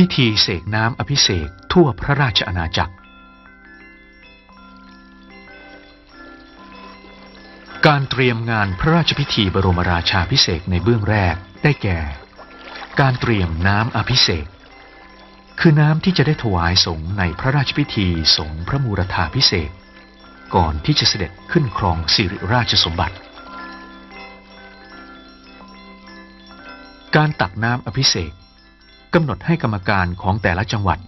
พิธีเสกน้ำอภิเษกทั่วพระราชอาณาจักร การเตรียมงานพระราชพิธีบรมราชาพิเศษในเบื้องแรกได้แก่ การเตรียมน้ำอภิเษกคือน้ำที่จะได้ถวายสงฆ์ในพระราชพิธีสงฆ์พระมูรธาพิเศษกก่อนที่จะเสด็จขึ้นครองสิริราชสมบัติ การตักน้ำอภิเษก กำหนดให้กรรมการของแต่ละจังหวัด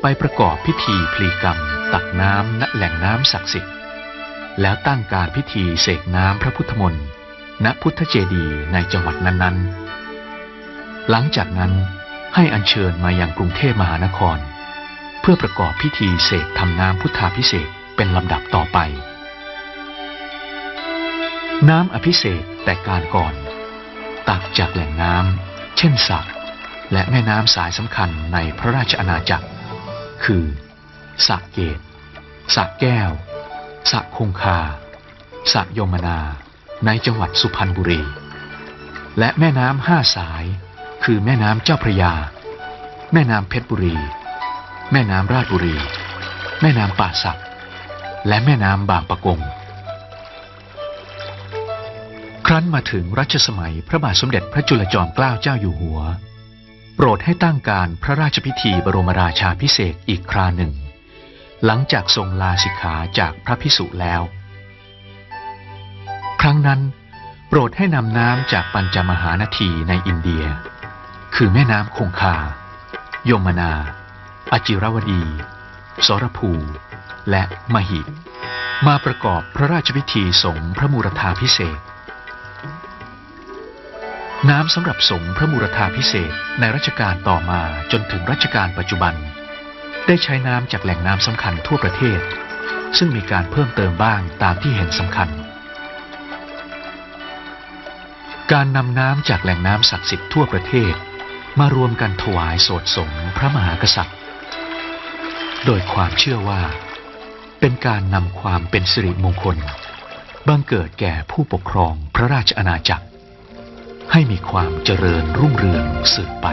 ไปประกอบพิธีพลีกรรม ตักน้ำณแหล่งน้ำศักดิ์สิทธิ์ แล้วตั้งการพิธีเสกน้ำพระพุทธมนต์ณพุทธเจดีย์ในจังหวัดนั้นๆ หลังจากนั้นให้อัญเชิญมายังกรุงเทพมหานคร เพื่อประกอบพิธีเสกทำน้ำพุทธาพิเศษเป็นลำดับต่อไป น้ำอภิเษกแต่การก่อน ตักจากแหล่งน้ำเช่นสระ และแม่น้ำสายสำคัญในพระราชอาณาจักร คือสระเกตสระแก้วสระคงคาสระยมนา ในจังหวัดสุพรรณบุรี และแม่น้ำห้าสาย คือแม่น้ำเจ้าพระยา แม่น้ำเพชรบุรี แม่น้ำราชบุรี แม่น้ำป่าสัก และแม่น้ำบางปะกงครั้นมาถึงรัชสมัยพระบาทสมเด็จพระจุลจอมเกล้าเจ้าอยู่หัว โปรดให้ตั้งการพระราชพิธีบรมราชาพิเศษอีกคราหนึ่ง หลังจากทรงลาสิกขาจากพระพิสุแล้ว ครั้งนั้น โปรดให้นำน้ำจากปัญจมหานาทีในอินเดีย คือแม่น้ำคงคาโยมนา อจิรวดี สรภู และมหิ มาประกอบพระราชพิธีสงฆ์พระมูรธาพิเศษ น้ำสำหรับสงฆ์พระมูรธาพิเศษในรัชกาลต่อมาจนถึงรัชกาลปัจจุบัน ได้ใช้น้ำจากแหล่งน้ำสำคัญทั่วประเทศ ซึ่งมีการเพิ่มเติมบ้างตามที่เห็นสำคัญ การนำน้ำจากแหล่งน้ำศักดิ์สิทธิ์ทั่วประเทศ มารวมกันถวายโสดสงฆ์พระมหากษัตริย์ โดยความเชื่อว่า เป็นการนำความเป็นสิริมงคลบังเกิดแก่ผู้ปกครองพระราชอาณาจักร ให้มีความเจริญรุ่งเรืองสืบไป